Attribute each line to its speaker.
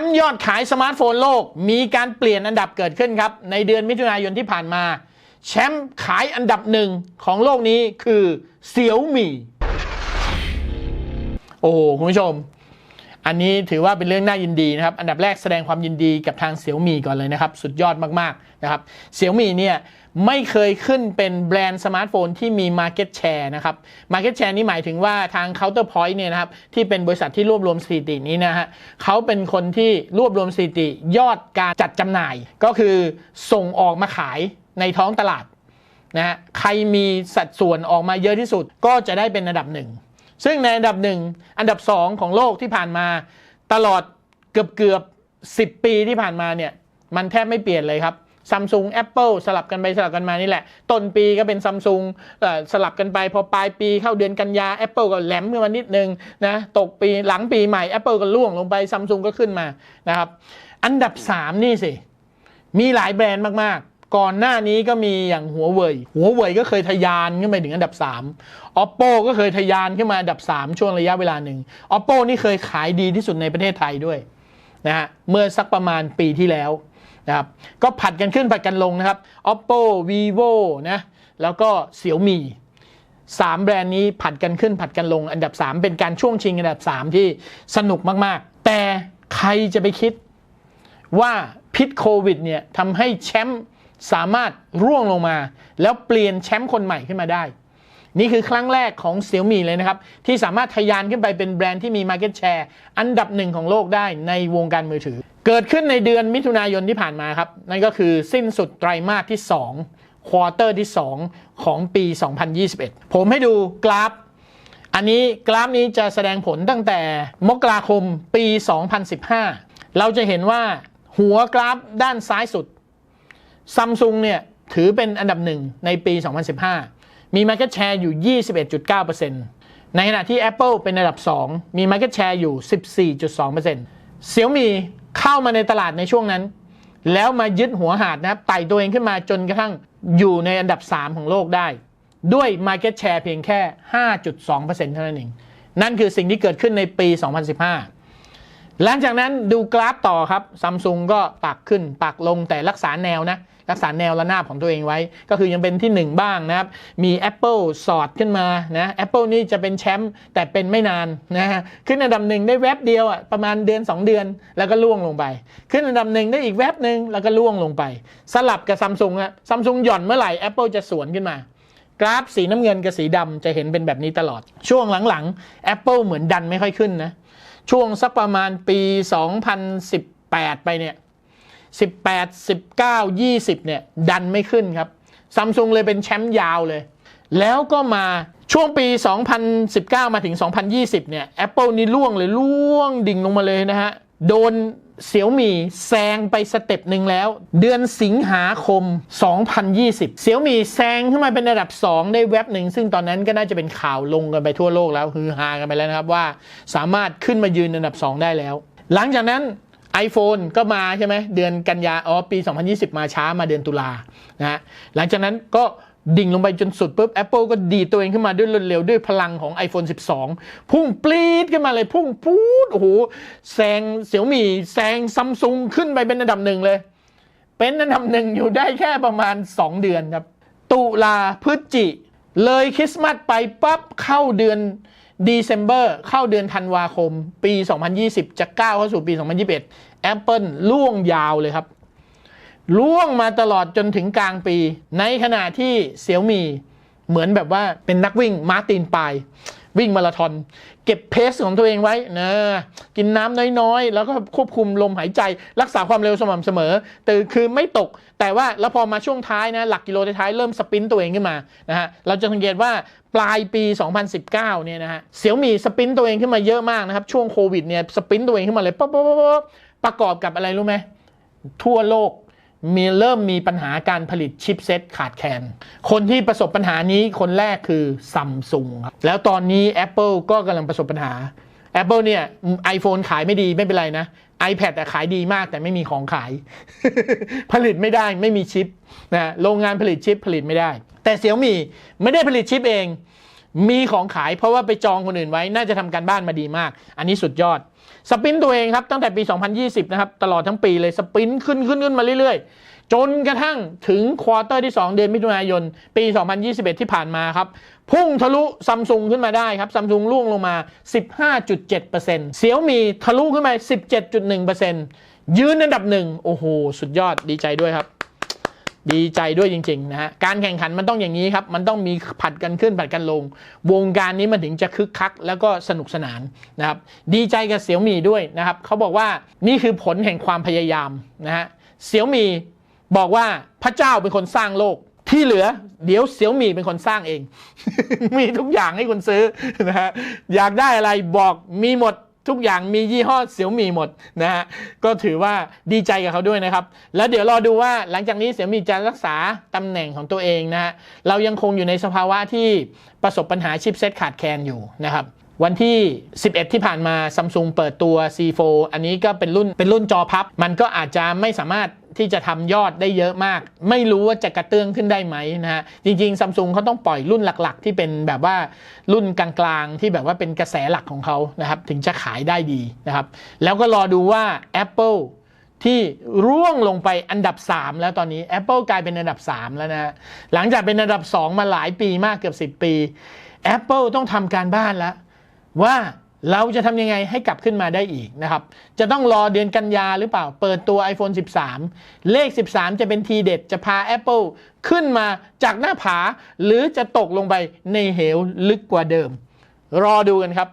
Speaker 1: มป์ยอดขายสมาร์ทโฟนโลก มีการเปลี่ยนอันดับเกิดขึ้นครับ ในเดือนมิถุนายนที่ผ่านมา แชมป์ขายอันดับหนึ่งของโลกนี้คือเสี่ยวมี่โอ้โหคุณผู้ชม อันนี้ถือว่าเป็นเรื่องน่ายินดีนะครับ อันดับแรกแสดงความยินดีกับทางเสี่ยวมี่ก่อนเลยนะครับ สุดยอดมากๆนะครับเสี่ยวมี่เนี่ยไม่เคยขึ้นเป็นแบรนด์สมาร์ทโฟนที่มี Market Share นะครับ Market Share นี่หมายถึงว่าทาง Counterpoint เนี่ยนะครับที่เป็นบริษัทที่รวบรวมสถิตินี้นะฮะเขาเป็นคนที่รวบรวมสถิติยอดการจัดจำหน่าย ก็คือส่งออกมาขายในท้องตลาดนะฮะใครมีสัดส่วนออกมาเยอะที่สุดก็จะได้เป็นอันดับหนึ่ง ซึ่งในอันดับหนึ่งอันดับ2ของโลกที่ผ่านมา ตลอดเกือบเกือบ10ปีที่ผ่านมาเนี่ย มันแทบไม่เปลี่ยนเลยครับซัมซุงแอปเปิลสลับกันไปสลับกันมานี่แหละ ต้นปีก็เป็นซัมซุงสลับกันไป พอปลายปีเข้าเดือนกันยา Apple ก็แหลมขึ้นมานิดนึงนะตกปีหลังปีใหม่ Apple ก็ล่วงลงไปซัมซุงก็ขึ้นมานะครับ อันดับ 3 นี่สิ มีหลายแบรนด์มากๆ ก่อนหน้านี้ก็มีอย่างหัวเว่ยหัวเว่ยก็เคยทะยานขึ้นไปถึงอันดับ 3 oppo ก็เคยทะยานขึ้นมาอันดับ 3 ช่วงระยะเวลาหนึ่ง oppo นี่เคยขายดีที่สุดในประเทศไทยด้วยนะฮะเมื่อสักประมาณปีที่แล้วนะครับก็ผัดกันขึ้นผัดกันลงนะครับ oppo vivo นะแล้วก็ xiaomi สามแบรนด์นี้ผัดกันขึ้นผัดกันลง อันดับ 3 เป็นการช่วงชิงอันดับ 3 ที่สนุกมากๆ แต่ใครจะไปคิดว่าพิษโควิดเนี่ยทำให้แชมป์ สามารถร่วงลงมา แล้วเปลี่ยนแชมป์คนใหม่ขึ้นมาได้ นี่คือครั้งแรกของ Xiaomi เลยนะครับ ที่สามารถทะยานขึ้นไปเป็นแบรนด์ที่มี Market Share อันดับหนึ่งของโลกได้ในวงการมือถือ เกิดขึ้นในเดือนมิถุนายนที่ผ่านมาครับ นั่นก็คือสิ้นสุดไตรมาสที่ 2 ควอเตอร์ที่ 2 ของปี 2021 ผมให้ดูกราฟ อันนี้กราฟนี้จะแสดงผลตั้งแต่มกราคมปี 2015 เราจะเห็นว่าหัวกราฟด้านซ้ายสุด ซัมซุงเนี่ยถือเป็นอันดับหนึ่งในปี 2015 มี Market Share อยู่ 21.9%ในขณะที่ Apple เป็นอันดับ 2 มี Market Share อยู่ 14.2% Xiaomi เข้ามาในตลาดในช่วงนั้น แล้วมายึดหัวหาดนะครับไต่ตัวเองขึ้นมาจนกระทั่งอยู่ในอันดับ 3 ของโลกได้ ด้วย Market Share เพียงแค่ 5.2%เท่านั้นเอง นั่นคือสิ่งที่เกิดขึ้นในปี 2015 หลังจากนั้นดูกราฟต่อครับซัมซุงก็ปักขึ้นปักลงแต่รักษาแนวนะ รักษาแนวระนาบของตัวเองไว้ ก็คือยังเป็นที่ 1 บ้างนะครับ มี Apple สอดขึ้นมานะ Apple นี่จะเป็นแชมป์แต่เป็นไม่นานนะฮะขึ้นอันดับหนึ่งได้แวบเดียวอะประมาณเดือน 2 เดือน แล้วก็ล่วงลงไป ขึ้นอันดับหนึ่งได้อีกแวบหนึ่งแล้วก็ล่วงลงไป สลับกับซัมซุงอะซัมซุงหย่อนเมื่อไหร่ Apple จะสวนขึ้นมากราฟสีน้ำเงินกับสีดำจะเห็นเป็นแบบนี้ตลอดช่วงหลังๆ Apple เหมือนดันไม่ค่อยขึ้นนะ ช่วงสักประมาณปี 2018 ไปเนี่ย18 19 20 เนี่ย ดันไม่ขึ้นครับซัมซุงเลยเป็นแชมป์ยาวเลย แล้วก็มาช่วงปี 2019 มาถึง 2020 เนี่ย Apple นี่ล่วงเลยล่วงดิ่งลงมาเลยนะฮะ โดน เสี่ยวมี่แซงไปสเต็ปหนึ่งแล้ว เดือนสิงหาคม 2020 เสี่ยวมี่แซงขึ้นมาเป็นระดับ 2 ได้เว็บหนึ่ง ซึ่งตอนนั้นก็น่าจะเป็นข่าวลงกันไปทั่วโลกแล้วฮือฮากันไปแล้วนะครับว่าสามารถขึ้นมายืนอันดับ 2 ได้แล้ว หลังจากนั้น iPhone ก็มาใช่ไหมเดือนกันยาอ๋อปี 2020 มาช้ามาเดือนตุลานะฮะหลังจากนั้นก็ ดิ่งลงไปจนสุดปุ๊บ Apple ก็ดีตัวเองขึ้นมาด้วยรวดเร็วด้วยพลังของ iPhone 12 พุ่งปรี๊ดขึ้นมาเลยพุ่งปูดโอ้โหแซงเสี่ยวมี่แซงซัมซุงขึ้นไปเป็นอันดับหนึ่งเลย เป็นอันดับหนึ่งอยู่ได้แค่ประมาณ 2 เดือนครับ ตุลาพฤศจิ เลยคริสต์มาสไปปั๊บเข้าเดือน d e c ember เข้าเดือนธันวาคม ปี 2020 จะก้าวเข้าสู่ปี 2021 Apple ล่วงยาวเลยครับ ล่วงมาตลอดจนถึงกลางปี ในขณะที่เสี่ยวมีเหมือนแบบว่าเป็นนักวิ่งมาร์ตินปาย วิ่งมาราธอน เก็บเพสของตัวเองไว้นะกินน้ำน้อยๆ แล้วก็ควบคุมลมหายใจ รักษาความเร็วสม่ำเสมอแต่คือไม่ตก แต่ว่าแล้วพอมาช่วงท้ายนะหลักกิโลท้ายเริ่มสปินตัวเองขึ้นมานะฮะเราจะสังเกตว่าปลายปี 2019 เนี่ยนะฮะเสี่ยวมีสปินตัวเองขึ้นมาเยอะมากนะครับ ช่วงโควิดเนี่ยสปินตัวเองขึ้นมาเลยป๊บๆๆประกอบกับอะไรรู้ไหมทั่วโลก มีเริ่มมีปัญหาการผลิตชิปเซตขาดแคลน คนที่ประสบปัญหานี้คนแรกคือซัมซุงครับ แล้วตอนนี้ Apple ก็กำลังประสบปัญหา Apple เนี่ย iPhone ขายไม่ดีไม่เป็นไรนะ iPad อะขายดีมากแต่ไม่มีของขาย ผลิตไม่ได้ไม่มีชิปนะโรงงานผลิตชิปผลิตไม่ได้ แต่เสี่ยวมี่ไม่ได้ผลิตชิปเอง มีของขายเพราะว่าไปจองคนอื่นไว้น่าจะทำการบ้านมาดีมาก อันนี้สุดยอด สปรินต์ตัวเองครับตั้งแต่ปี 2020 นะครับ ตลอดทั้งปีเลยสปรินต์ขึ้นขึ้นขึ้นมาเรื่อยๆ จนกระทั่งถึงควอเตอร์ที่ 2 เดือนมิถุนายน ปี 2021 ที่ผ่านมาครับ พุ่งทะลุซัมซุงขึ้นมาได้ครับซัมซุงล่วงลงมา 15.7%เสี่ยวมีทะลุขึ้นมา 17.1%ยืนอันดับหนึ่งโอ้โห สุดยอดดีใจด้วยครับ ดีใจด้วยจริงๆนะฮะการแข่งขันมันต้องอย่างนี้ครับ มันต้องมีผัดกันขึ้นผัดกันลง วงการนี้มันถึงจะคึกคัก แล้วก็สนุกสนานนะครับดีใจกับเสี่ยวมีด้วยนะครับเขาบอกว่านี่คือผลแห่งความพยายามนะฮะเสี่ยวมีบอกว่าพระเจ้าเป็นคนสร้างโลกที่เหลือเดี๋ยวเสี่ยวมีเป็นคนสร้างเอง มีทุกอย่างให้คุณซื้อนะฮะอยากได้อะไรบอกมีหมด ทุกอย่างมียี่ห้อเสี่ยวมีหมดนะฮะก็ถือว่าดีใจกับเขาด้วยนะครับ แล้วเดี๋ยวรอดูว่าหลังจากนี้เสี่ยวมีจะรักษาตำแหน่งของตัวเองนะฮะเรายังคงอยู่ในสภาวะที่ประสบปัญหาชิปเซตขาดแคลนอยู่นะครับวันที่ 11 ที่ผ่านมาซัมซุงเปิดตัว C4 อันนี้ก็เป็นรุ่นเป็นรุ่นจอพับ มันก็อาจจะไม่สามารถ ที่จะทำยอดได้เยอะมาก ไม่รู้ว่าจะกระเตื้องขึ้นได้ไหมนะฮะจริงๆซัมซุงเขาต้องปล่อยรุ่นหลักๆ ที่เป็นแบบว่ารุ่นกลางๆ ที่แบบว่าเป็นกระแสหลักของเขานะครับถึงจะขายได้ดีนะครับ แล้วก็รอดูว่า Apple ที่ร่วงลงไปอันดับ 3 แล้วตอนนี้ Apple กลายเป็นอันดับ 3 แล้วนะฮะหลังจากเป็นอันดับ 2 มาหลายปีมากเกือบ 10 ปี Apple ต้องทำการบ้านแล้วว่า เราจะทำยังไงให้กลับขึ้นมาได้อีกนะครับ จะต้องรอเดือนกันยาหรือเปล่า เปิดตัว iPhone 13 เลข 13 จะเป็นทีเด็ด จะพา Apple ขึ้นมาจากหน้าผา หรือจะตกลงไปในเหวลึกกว่าเดิม รอดูกันครับ